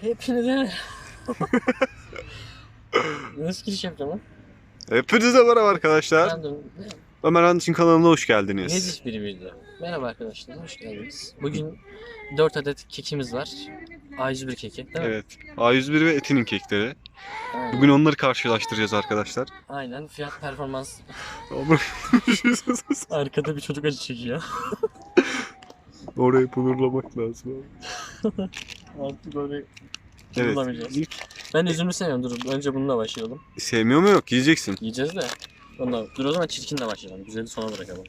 Hepinize Nasıl giriş yapacağım lan? Hepinize merhaba arkadaşlar. Ömer Andıç'ın kanalına hoş geldiniz. Neziş bir video. Merhaba arkadaşlar, hoş geldiniz. Bugün 4 adet kekimiz var. A101 keki, değil mi? Evet. A101 ve Eti'nin kekleri. Aynen. Bugün onları karşılaştıracağız arkadaşlar. Aynen, fiyat performans. Arkada bir çocuk acı çekiyor. Orayı pudurlamak lazım. Artık böyle Evet. bulamayacağız. Ben üzümlü sevmiyorum, dur önce bununla başlayalım. Sevmiyor mu yok yiyeceksin. Yiyeceğiz de. Ondan, dur o zaman çirkinle başlayalım, güzeli sona bırakalım.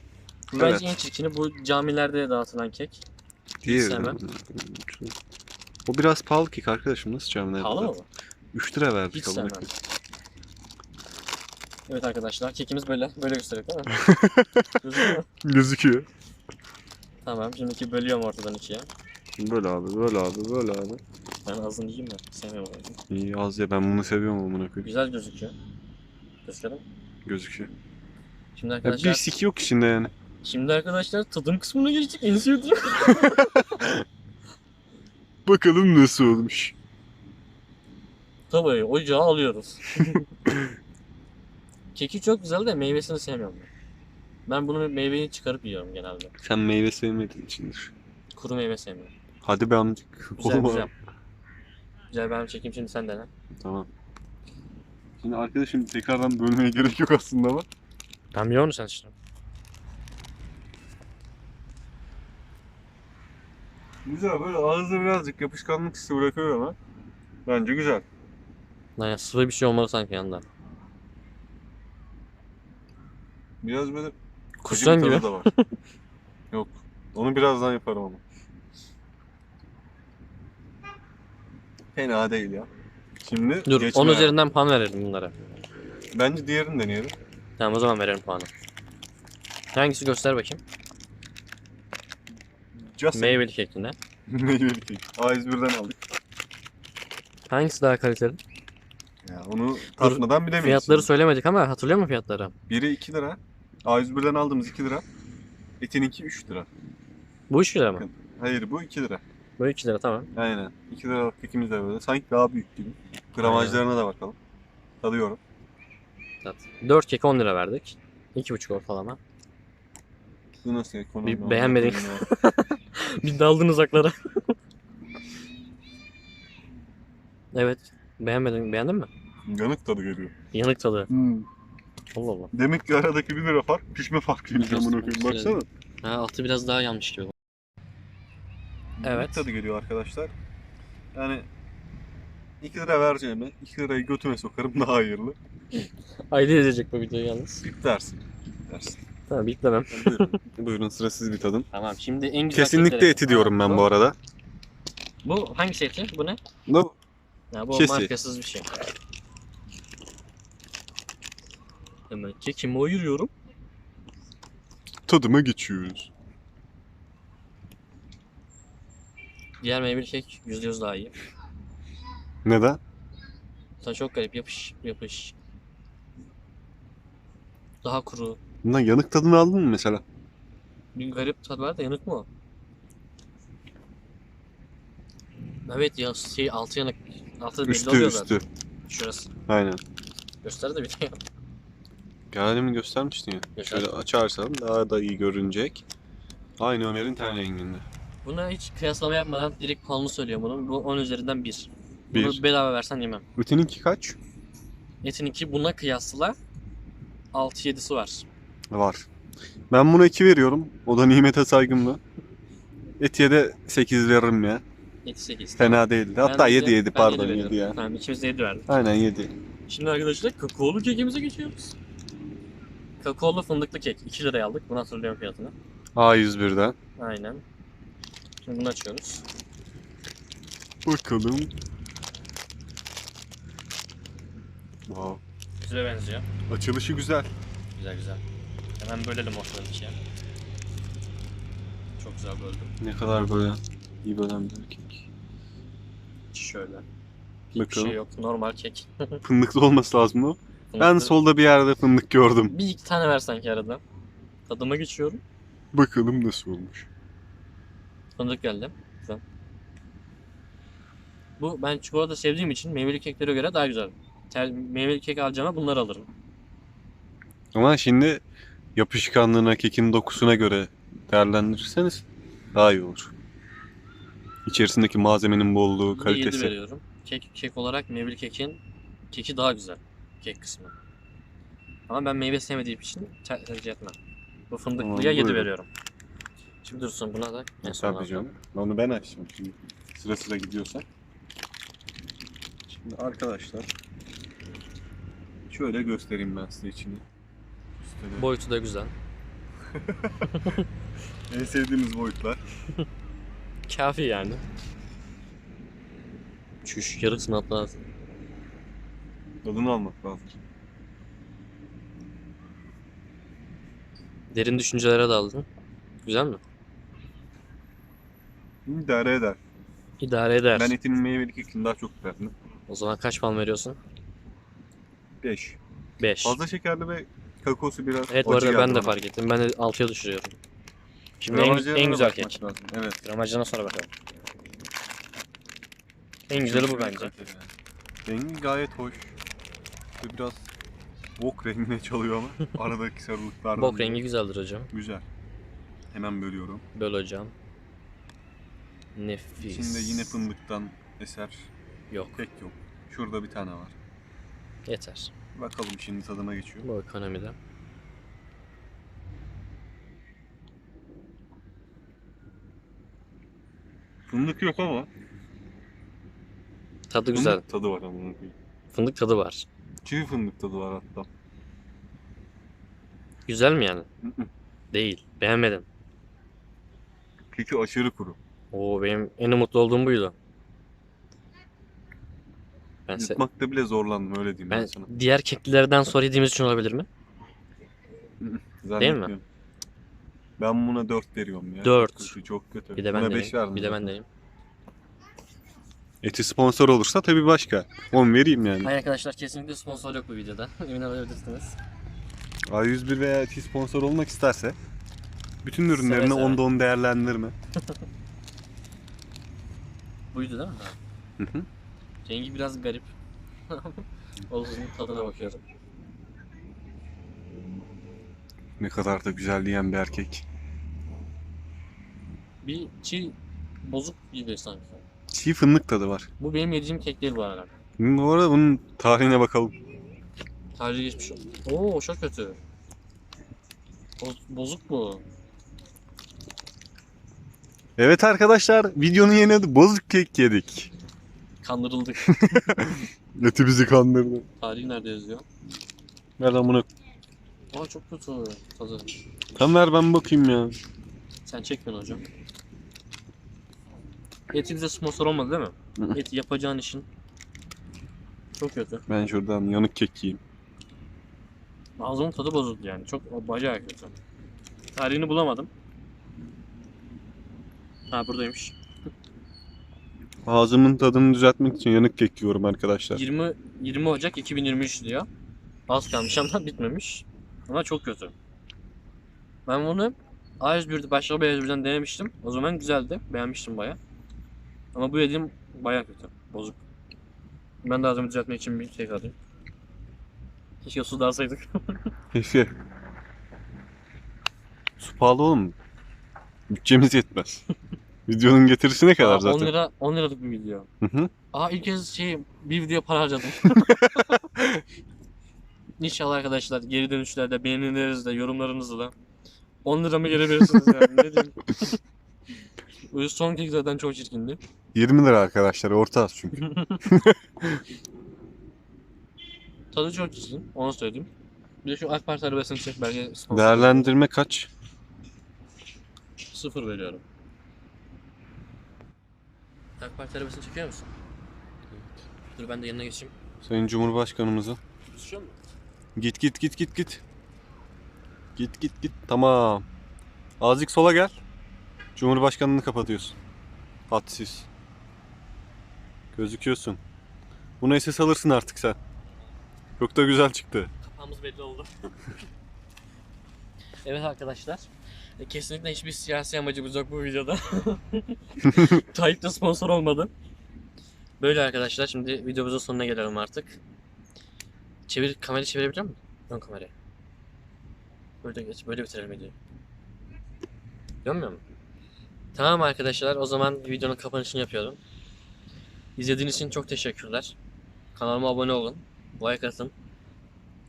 Bu Evet. bence en çirkini bu camilerde dağıtılan kek. Diğeri. sevmem. O biraz pahalı kek arkadaşım. Nasıl camiler? Pahalı mı bu? 3 lira verdik. Hiç amına sevmem. koyayım. Evet arkadaşlar kekimiz böyle. Böyle gösteriyor değil mi? Gözüküyor mu? Gözüküyor. Tamam şimdiki bölüyorum ortadan ikiye. Böyle abi, böyle abi, böyle abi. Ben azını yiyeyim mi? Sevmiyorum onu. İyi az ya ben bunu seviyorum amına koyayım. Güzel gözüküyor. Gösterelim. Gözüküyor. Şimdi Ya arkadaşlar, bir sik yok içinde yani. şimdi arkadaşlar tadım kısmına geçtik. En sevdiğim. Bakalım nasıl olmuş. Tavayı, ocağı alıyoruz. Keki çok güzel de meyvesini sevmiyorum ben. Ben bunu meyveyi çıkarıp yiyorum genelde. Sen meyve sevmediğin içindir. Kuru meyve sevmiyorum. Hadi be amcık. Güzel Oğlum güzel. Güzel ben çekeyim şimdi sen dene. Tamam. Şimdi arkadaşım tekrardan bölmeye gerek yok aslında ama. Biliyor musun sen işte? Güzel böyle ağızda birazcık yapışkanlık hissi bırakıyor ama. Bence güzel. Lan ya sıvı bir şey olmalı sanki yanında. Biraz böyle acı bir gibi. tadı da var. yok. Onu birazdan yaparım ama. Fena değil ya. Şimdi Dur geçme 10 yani. üzerinden puan verelim bunlara. Bence diğerini deneyelim. Tamam o zaman verelim puanı. Hangisi göster bakayım. Just Meyveli kekinde. Meyveli kek. A101'den aldık. Hangisi daha kaliteli? Ya onu tatmadan bilemeyiz. Fiyatları şimdi. söylemedik ama hatırlıyor musun fiyatları? Biri 2 lira. A101'den aldığımız 2 lira. Etininki 3 lira. Bu 3 lira mı? Hayır bu 2 lira. Bu 2 lira tamam. Aynen. 2 liralık kekimiz de böyle. Sanki daha büyük gibi. Gramajlarına da bakalım. Tadıyorum. Tat. 4 kek 10 lira verdik. 2,5 ortalama. Bu nasıl ekonomi? Bir oldu? beğenmedik. Bir daldın uzaklara. evet. Beğenmedin. Beğendin mi? Yanık tadı geliyor. Yanık tadı. Allah Allah. Demek ki aradaki 1 lira fark pişme farkıymış amına koyayım. Baksana. Ha altı biraz daha yanmış gibi. Evet. Tadı geliyor arkadaşlar. Yani 2 lira vereceğime 2 lirayı götüme sokarım daha hayırlı. Aile izleyecek bu videoyu yalnız. Bip dersin. Dersin. Tamam biklemem. Buyurun. Buyurun sıra siz bir tadın. Tamam şimdi en güzel Kesinlikle eti diyorum ben bu arada. Bu hangi eti? Bu ne? Bu Ya bu Kesi. markasız bir şey. Hemen kekimi ayırıyorum. tadıma geçiyoruz. Diğer meyveli kek %100 daha iyi. Neden? Tadı çok garip yapış yapış. Daha kuru. Bundan yanık tadını aldın mı mesela? Bir garip tadı var da yanık mı? Evet ya şey altı yanık. Altı belli Üstü oluyor üstü. zaten. Şurası. Aynen. Göster de bir de. Geldiğimi göstermiştin ya. Göster. Şöyle açarsam daha da iyi görünecek. Aynı Ömer'in ten renginde. Buna hiç kıyaslama yapmadan direkt puanını söylüyorum bunun. Bu 10 üzerinden 1. Bunu Bir. bedava versen yemem. Öteninki kaç? Etinki buna kıyasla 6-7'si var. Var. Ben buna 2 veriyorum. O da nimete saygımla. Etiye de 8 veririm ya. 7 8. Fena değildi. Hatta 7 7 pardon 7 7 ya. Tamam ikimiz de 7 verdik. Aynen 7. Şimdi arkadaşlar kakaolu kekimize geçiyoruz. Kakaolu fındıklı kek 2 liraya aldık. Bunu hatırlıyorum fiyatını. A101'den. Aynen. Şimdi bunu açıyoruz. Bakalım. Wow. Güzel benziyor. Açılışı güzel. Güzel güzel. Hemen bölelim ortadan ikiye. Çok güzel böldüm. Ne kadar böyle iyi bölen bir kek. Şöyle. Hiçbir Bakalım. şey yok. Normal kek. Fındıklı olması lazım o. Ben Fındıklı. solda bir yerde fındık gördüm. Bir iki tane ver sanki arada. Tadıma geçiyorum. Bakalım nasıl olmuş. Fındık geldi. Güzel. Bu ben çikolata sevdiğim için meyveli keklere göre daha güzel. Ter, meyveli kek alacağıma bunları alırım. Ama şimdi yapışkanlığına, kekin dokusuna göre değerlendirirseniz daha iyi olur. İçerisindeki malzemenin bolluğu, kalitesi. veriyorum. Kek, kek olarak meyveli kekin keki daha güzel. Kek kısmı. Ama ben meyve sevmediğim için ter- tercih etmem. Bu fındıklıya Tamam, 7 buyurun. veriyorum. Şimdi dursun buna da. en son Tabii canım. Onu ben açtım şimdi. Sıra sıra gidiyorsak. Şimdi arkadaşlar şöyle göstereyim ben size içini. Üstelik Boyutu da güzel. en sevdiğimiz boyutlar. Kafi yani. Çüş yarık sınat lazım. Tadını almak lazım. Derin düşüncelere daldın. Güzel mi? İdare eder. İdare eder. Ben etinin meyveli kekini daha çok beğendim. O zaman kaç puan veriyorsun? 5. 5. Fazla şekerli ve kakaosu biraz Evet bu acı arada ben geldi de bana. fark ettim. Ben de 6'ya düşürüyorum. Şimdi en, Gramajlarına en güzel bakmak kek. lazım. Evet. Gramajlarına sonra bakalım. En güzeli bu bence. Rengi gayet hoş. İşte biraz bok rengine çalıyor ama aradaki sarılıklar. Bok rengi güzeldir hocam. Güzel. Hemen bölüyorum. Böl hocam. Nefis. İçinde yine fındıktan eser Yok. pek yok. Şurada bir tane var. Yeter. Bakalım şimdi tadına geçiyor. Bu ekonomide. Fındık yok ama. Tadı güzel. Fındık tadı var ama. Fındık tadı var. Çiğ fındık tadı var hatta. Güzel mi yani? Değil. Beğenmedim. Keki aşırı kuru. Oo benim en umutlu olduğum buydu. Ben, se- Yutmakta bile zorlandım öyle diyeyim ben, ben sana. diğer keklilerden sonra yediğimiz için olabilir mi? Zannetmiyorum. Ben buna 4 veriyorum ya. Dört. Çok kötü, çok kötü. Bir de ben Buna deneyim. 5 verdim. Bir de ben deneyim. Eti sponsor olursa tabii başka. 10 vereyim yani. Hayır arkadaşlar kesinlikle sponsor yok bu videoda. Emin olabilirsiniz. A101 veya eti sponsor olmak isterse bütün ürünlerini seve. onda 10 değerlendirme. Buydu değil mi? Hı hı. Rengi biraz garip. Olsun tadına bakıyorum. Ne kadar da güzel diyen bir erkek. Bir çiğ bozuk gibi sanki. Çiğ fındık tadı var. Bu benim yediğim kek değil bu arada. Bu arada bunun tarihine bakalım. Tarihi geçmiş. Oo çok kötü. Boz- bozuk bu. Evet arkadaşlar videonun yeni adı bozuk kek yedik. Kandırıldık. Eti bizi kandırdı. Tarihi nerede yazıyor? Nereden bunu? Aa çok kötü tadı. Tam ver ben bakayım ya. Sen çek beni hocam. Eti bize sponsor olmadı değil mi? Hı. Et yapacağın işin çok kötü. Ben şuradan yanık kek yiyeyim. Ağzımın tadı bozuldu yani. Çok bayağı kötü. Tarihini bulamadım. Ha buradaymış. Ağzımın tadını düzeltmek için yanık kek yiyorum arkadaşlar. 20 20 Ocak 2023 diyor. Az kalmış ama bitmemiş. Ama çok kötü. Ben bunu A101'de başka bir A101'den denemiştim. O zaman güzeldi. Beğenmiştim baya. Ama bu yediğim baya kötü. Bozuk. Ben de ağzımı düzeltmek için bir şey alayım. Keşke su da alsaydık. Keşke. Su pahalı oğlum. Bütçemiz yetmez. Videonun getirisi ne kadar Aa, 10 zaten. lira 10 liralık bir video. Hı hı. Aa ilk kez şey bir video para harcadım. İnşallah arkadaşlar geri dönüşlerde beğenilerinizle yorumlarınızla da 10 liramı geri verirsiniz yani ne diyeyim. Son kek zaten çok çirkindi. 20 lira arkadaşlar orta az çünkü. Tadı çok çirkin onu söyleyeyim. Bir de şu AK Parti arabasını çek belki. Değerlendirme kaç? Sıfır veriyorum. AK Parti arabasını çekiyor musun? Dur ben de yanına geçeyim. Sayın Cumhurbaşkanımıza. Tutuşuyor mu? Git git git git git. Git git git. Tamam. Azıcık sola gel. Cumhurbaşkanını kapatıyorsun. Hadsiz. Gözüküyorsun. Bunu SS alırsın artık sen. Çok da güzel çıktı. Kapağımız belli oldu. evet arkadaşlar. E, Kesinlikle hiçbir siyasi amacımız yok bu videoda. Tayyip de sponsor olmadı. Böyle arkadaşlar şimdi videomuzun sonuna gelelim artık. Çevir kamerayı çevirebilir misin? Ön kamerayı. Böyle geç, böyle bitirelim videoyu. Görmüyor musun? Tamam arkadaşlar o zaman videonun kapanışını yapıyorum. İzlediğiniz için çok teşekkürler. Kanalıma abone olun. Like atın.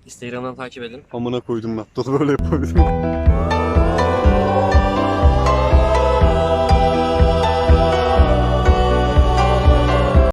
Instagram'dan takip edin. Amına koydum laptopu böyle yapabilirim.